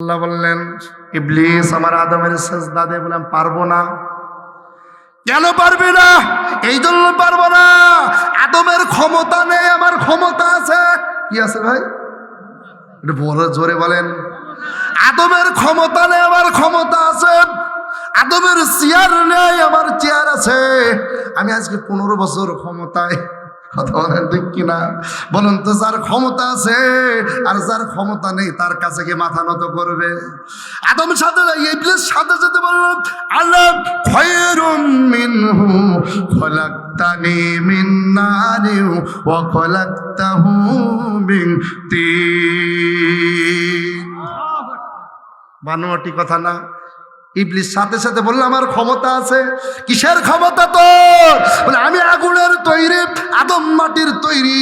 আল্লাহ বললেন, ইবলিস আমার আদমের সেজদা দে বললাম, পারব না। কেন পারবি না? এই জন্য পারব না। আদমের ক্ষমতা নেই, আমার ক্ষমতা আছে। কি আছে ভাই? বড় জোরে বলেন। আদমের ক্ষমতা নেই, আমার ক্ষমতা আছে। আদমের চেয়ার নেই, আমার চেয়ার আছে। আমি আজকে পনেরো বছর ক্ষমতায়। কথা বলেন ঠিক কিনা? বলুন তো, যার ক্ষমতা আছে আর যার ক্ষমতা নেই, তার কাছে গিয়ে মাথা নত করবে? আদম সাথে, ইবলিস সাথে সাথে বললাম, আল্লাহ খয়রুম মিনহু, খলাকতানি মিন নারি ওয়া খলাকতাহু মিন তিন। বানোয়াটি কথা না। ইবলিস সাথে সাথে বলল, আমার ক্ষমতা আছে। কিসের ক্ষমতা তোর? বলে, আমি আগুনের তৈরি, আদম মাটির তৈরি।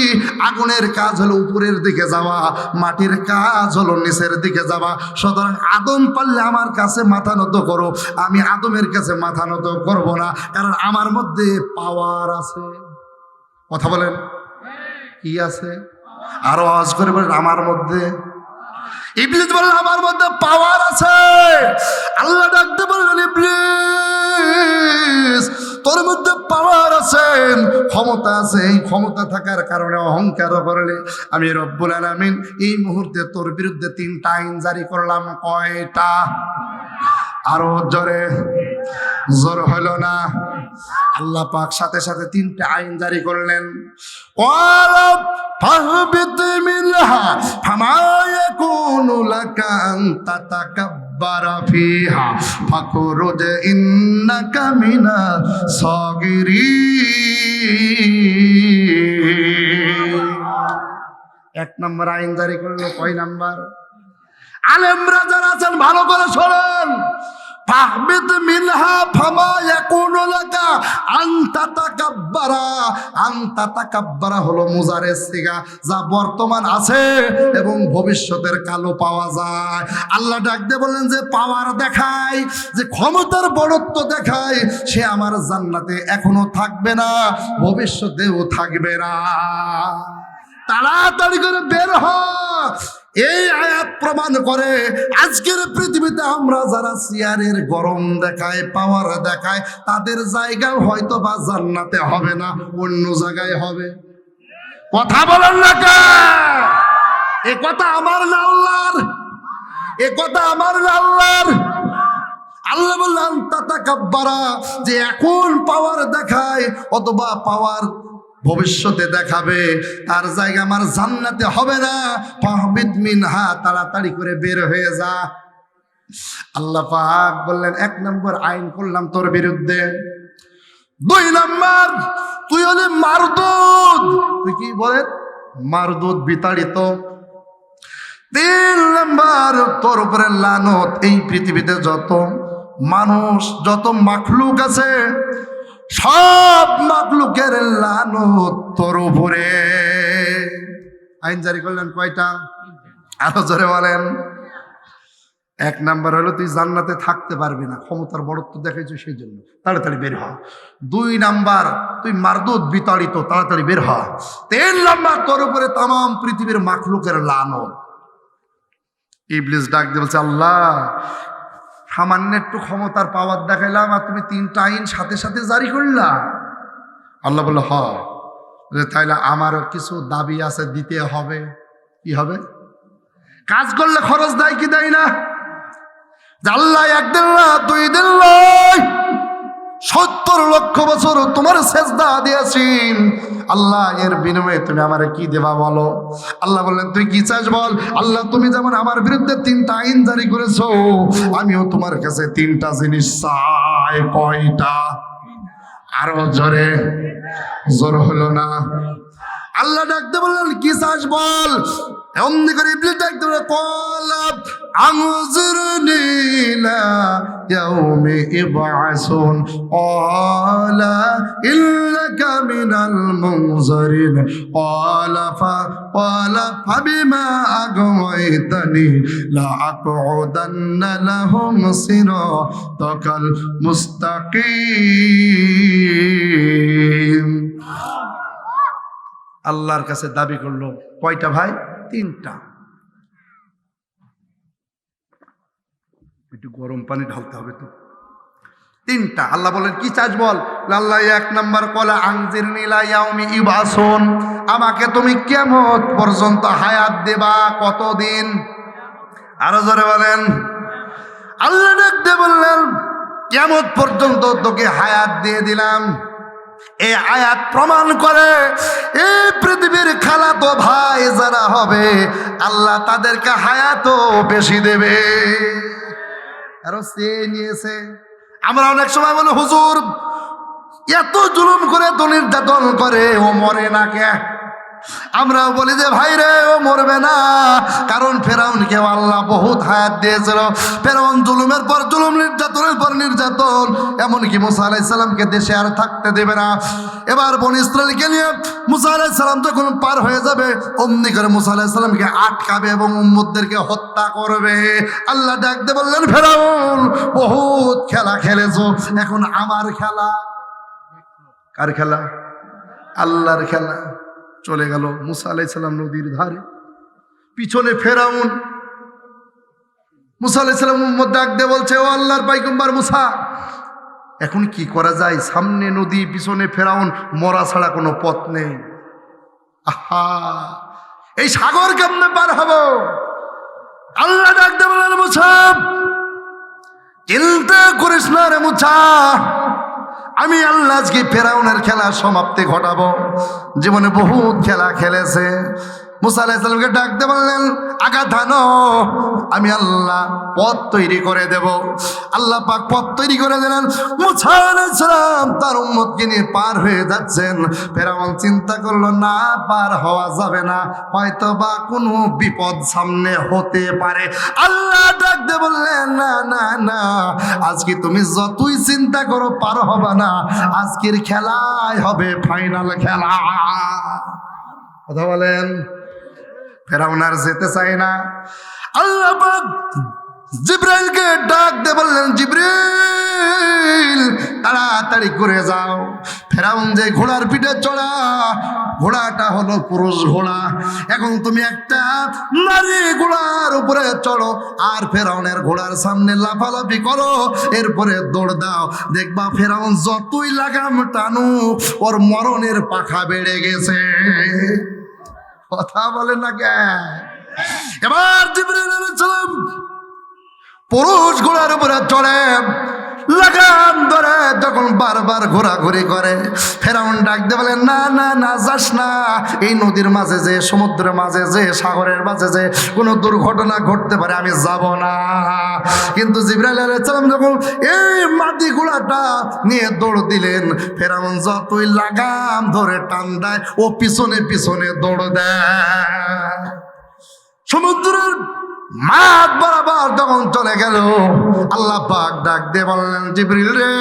আগুনের কাজ হলো উপরের দিকে যাওয়া, মাটির কাজ হলো নিচের দিকে যাওয়া। সুতরাং আদম পারলে আমার কাছে মাথা নত করো, আমি আদমের কাছে মাথা নত করব না, কারণ আমার মধ্যে পাওয়ার আছে। কথা বলেন। কি আছে? আরও আওয়াজ করে বলেন, আমার মধ্যে ইবলিস বলল, আমার মধ্যে পাওয়ার আছে। আছে ক্ষমতা আছে, এই ক্ষমতা থাকার কারণে অহংকার করলে। আমি রব্বুল আলামিন এই মুহূর্তে তোর বিরুদ্ধে তিনটা আইন জারি করলাম। কয়টা? আরও জোরে। জোর হলো না। আল্লাহ পাক সাথে সাথে তিনটে আইন জারি করলেন। ওয়ালা ফাহবিত মিনহা, ফামা ইয়াকুনু লাকা আন ফিহা ফাখরুজ ইন্নাকা মিনা সাগিরিন। এক নম্বর আইন জারি করল, কয় নাম্বার? আলেমরা যারা আছেন, ভালো করে শোনেন। ফাহমিদ মিনহা ফামা ইয়াকুনু লাকা আনতা তাকাব্বারা। আনতা তাকাব্বারা হলো মুজারের সিগা যা বর্তমান আছে এবং ভবিষ্যতের কালো পাওয়া যায়। আল্লাহ ডাক দিয়ে বললেন যে, পাওয়ার দেখায় যে ক্ষমতার বড়ত্ব দেখায় সে আমার জান্নাতে এখনও থাকবে না, ভবিষ্যতেও থাকবে না। তাড়াতাড়ি করে বের হ। এই আয়াত প্রমাণ করে আজকের পৃথিবীতে আমরা যারা চেয়ারের গরম দেখায় পাওয়ার দেখায়, তাদের জায়গাও হয়তো বা জান্নাতে হবে না, অন্য জায়গায় হবে। কথা বলেন না এ কথা আমার না আল্লাহর? এ কথা আমার না আল্লাহর? আল্লাহ বললাম তাতা কাব্বারা যে এখন পাওয়ার দেখায়, অথবা পাওয়ার ভবিষ্যতে দেখাবে, তার জায়গা আমার জান্নাতে হবে না। ফাহবিদ মিনহা, তাড়াতাড়ি করে বের হয়ে যা। আল্লাহ পাক বললেন, এক নম্বর আইন করলাম তোর বিরুদ্ধে। দুই নম্বর, তুই হলে মারদুদ তুই কি বলে? মারদুদ বিতাড়িত। তিন নম্বর, তোর উপরে লানত এই পৃথিবীতে যত মানুষ, যত মাখলুক আছে সব মাকলুকের লানত তোর উপরে। আইন জারি করলেন কয়টা? আরও জোরে বলেন। এক নাম্বার হলো, তুই জান্নাতে থাকতে পারবি না, ক্ষমতার বড়ত্ব দেখাইছো সেই জন্য তাড়াতাড়ি বের হ। দুই নাম্বার, তুই মারদুদ বিতাড়িত, তাড়াতাড়ি বের হ। তিন নাম্বার, তোর উপরে তাম পৃথিবীর মাখলুকের লানত। ইবলিস ডাক দিয়ে বলছে, আল্লাহ সামান্য একটু ক্ষমতার পাওয়ার দেখাইলাম আর তুমি তিনটা আইন সাথে সাথে জারি করলা। আল্লাহ বলল, হ। তাইলে আমারও কিছু দাবি আছে, দিতে হবে। কি হবে? কাজ করলে খরচ দেয় কি দেয় না? আল্লাহ একদিন না, দুই নয় সত্তর লক্ষ বছর তোমার সেজদা দিয়েছি। আল্লাহ এর বিনিময়ে তুমি আমার কি দেবা বলো? আল্লাহ বললেন, তুই কি চাস বল? আল্লাহ, তুমি যেমন আমার বিরুদ্ধে তিনটা আইন জারি করেছ, আমিও তোমার কাছে তিনটা জিনিস চাই। কয়টা? আরও জোরে, জোর হলো না? আল্লাহ ডাকতে বললেন, কি চাস বল? এমনি করে ইবলিস ডাকতে বলে কলা আঙুজুরনি ইলা ইয়াউমি ইবআসুন। ক্বালা ইন্নাকা মিনাল মুনজারিন। ক্বালা ফা ক্বালা ফাবিমা আগওয়াইতানি। লা আকউদান্না লাহুম সিরাতাকাল মুস্তাকিম। আল্লাহর কাছে দাবি করল, কয়টা ভাই? তিনটা। একটু গরম পানি ঢালতে হবে তো। তিনটা। আল্লাহ বলেন, কি চাস বল? আল্লাহ এক নম্বর কলা আংজির নীলা ইয়াউমি ইবাসন আমাকে তুমি কেমন পর্যন্ত হায়াত দেবা কতদিন? আরও জোরে বলেন। আল্লাহ দেখতে বললেন কেমন পর্যন্ত তোকে হায়াত দিয়ে দিলাম। এই আয়াত প্রমাণ করে এই পৃথিবীর খেলা তো ভাই যারা হবে, আল্লাহ তাদেরকে হায়াতও বেশি দেবে। আরও সে নিয়েছে। আমরা অনেক সময় বলি, হুজুর, এত জুলুম করে তো নির্যাতন করে ও মরে না কে? আমরাও বলি যে, ভাই রে, ও মরবে না। কারণ ফেরাউনকে আল্লাহ বহুত হায়াত দিয়েছিল। ফেরাউন জুলুমের পর জুলুম নির্যাতনের পর নির্যাতন। এমনকি মুসা আলাইসাল্লামকে দেশে আর থাকতে দেবে না। এবার বন ইসরায়েলকে নিয়ে মুসা আলাইসাল্লাম যখন পার হয়ে যাবে, অমনি করে মুসা আলাইসাল্লামকে আটকাবে এবং উম্মদদেরকে হত্যা করবে। আল্লাহ ডাকতে বললেন, ফেরাউন, বহুত খেলা খেলেছো। এখন আমার খেলা। কার খেলা? আল্লাহর খেলা। চলে গেল মুসা আলাইসাল্লাম নদীর ধারে। পিছনে ফেরাউন। মুসা আলাইসাল্লাম উম্মদ ডাক দিয়ে বলছে, ও আল্লাহর পাইকুম্বার মুসা, এখন কি করা যায়? সামনে নদী, পিছনে ফেরাউন, মরা ছাড়া কোনো পথ নেই। আহা! এই সাগর কেমনে পার হব? আল্লাহ ডাক দিয়ে বলেন মুসা, চিন্তা করিস না রে মুছা আমি আল্লাহ আজকে ফেরাউনের খেলা সমাপ্তি ঘটাবো। জীবনে বহুত খেলা খেলেছে। মুসা ডাকতে বললেন আগা ধানো আমি আল্লাহ পথ তৈরি করে দেব। আল্লাহ পাক পথ তৈরি করে দিলেন। মুসা আলাইসালাম তার উম্মতকে নিয়ে পার হয়ে যাচ্ছেন। ফেরাউন চিন্তা করল, না, পার হওয়া যাবে না। হয়তো বা কোনো বিপদ সামনে হতে পারে। আল্লাহ ডাকতে বললেন, না না না, আজকে তুমি যতই চিন্তা করো, পার হবে না। আজকের খেলায় হবে ফাইনাল খেলা। কথা বলেন। ফেরাউন আর যেতে চায় না। আল্লাহ জিব্রাইলকে ডাক দে বললেন, জিব্রাইল, তাড়াতাড়ি করে যাও। ফেরাউন যে ঘোড়ার পিঠে চড়া, ঘোড়াটা হলো পুরুষ ঘোড়া। এখন তুমি একটা নারী ঘোড়ার উপরে চড়ো আর ফেরাউনের ঘোড়ার সামনে লাফালাফি করো। এরপরে দৌড় দাও। দেখবা ফেরাউন যতই লাগাম টানু ওর মরণের পাখা বেড়ে গেছে। কথা বলে না কেন এবার জিবরিল আলাইহিস সালাম পুরুষ ঘোড়ার উপরে চড়ে লাগাম ধরে যখন বারবার ঘোরাঘুরি করে, ফেরাউন ডাকতে বলে, না না না, যাস না। এই নদীর মাঝে যে, সমুদ্রের মাঝে যে, সাগরের মাঝে যে কোনো দুর্ঘটনা ঘটতে পারে, আমি যাব না। কিন্তু জিব্রাইল আলাইসালাম যখন এই মাটি ঘোড়াটা নিয়ে দৌড় দিলেন, ফেরাউন যতই লাগাম ধরে টান দেয় ও পিছনে পিছনে দৌড় দেয়। সমুদ্রের মাঠ বরাবর যখন চলে গেল, আল্লাহ পাক ডাক দিয়ে বললেন, জিবরিল রে,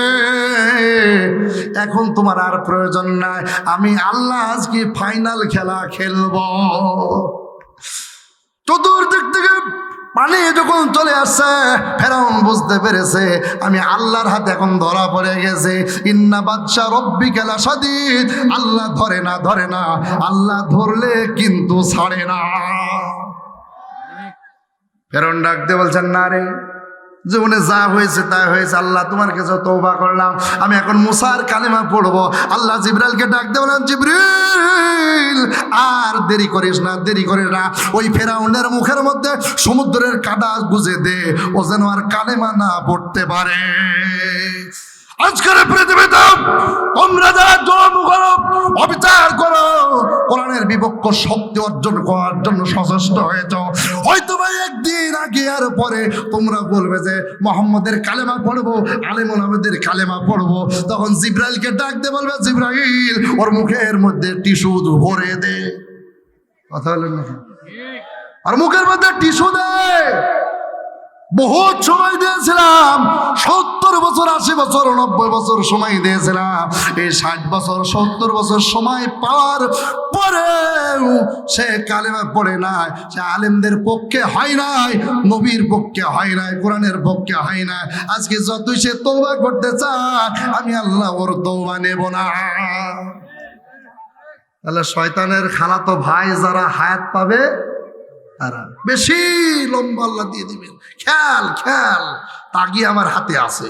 এখন তোমার আর প্রয়োজন নাই, আমি আল্লাহ আজকে ফাইনাল খেলা খেলব। চতুর্দিক থেকে পানি যখন চলে আসছে, ফেরাউন বুঝতে পেরেছে, আমি আল্লাহর হাতে এখন ধরা পড়ে গেছে। ইন্না বাদশা রব্বি খেলা সাদিদ আল্লাহ ধরে না ধরে না, আল্লাহ ধরলে কিন্তু ছাড়ে না। ফেরন ডাকতে বলছেন, না রে, জীবনে যা হয়েছে তা হয়েছে। আল্লাহ তোমার কাছে তৌবা করলাম। আমি এখন মুসার কালেমা পড়ব। আল্লাহ জিব্রাইলকে ডাকতে বললেন জিব্রিল আর দেরি করিস না, দেরি করিস না। ওই ফেরাউনের মুখের মধ্যে সমুদ্রের কাদা গুজে দে। ও যেন আর কালেমা না পড়তে পারে। আজকের পৃথিবীতে তোমরা যারা শক্তি অর্জন করার জন্য সচেষ্ট হয়েছ। হয়তো বা একদিন আগে আর পরে তোমরা বলবে যে মোহাম্মদের কালেমা পড়ব আলিমুল আহমেদের কালেমা পড়ব। তখন জিব্রাইলকে ডাকতে বলবে জিব্রাইল ওর মুখের মধ্যে টিস্যু ভরে দে। কথা বলেন না আর মুখের মধ্যে টিস্যু দেয় বহুত সময় দিয়েছিলাম, সত্তর বছর, আশি বছর, নব্বই বছর সময় দিয়েছিলাম। এই ষাট বছর, সত্তর বছর সময় পাওয়ার পরেও সে কালেমা পড়ে নাই, সে আলেমদের পক্ষে হয় নাই, নবীর পক্ষে হয় নাই, কোরআনের পক্ষে হয় নাই। আজকে যতই সে তৌবা করতে চায়, আমি আল্লাহ ওর তৌবা নেব না। তাহলে শয়তানের খালাতো ভাই যারা হায়াত পাবে, তারা বেশি লম্বা আল্লাহ দিয়ে দিবেন। খেয়াল খেয়াল তাগি আমার হাতে আছে।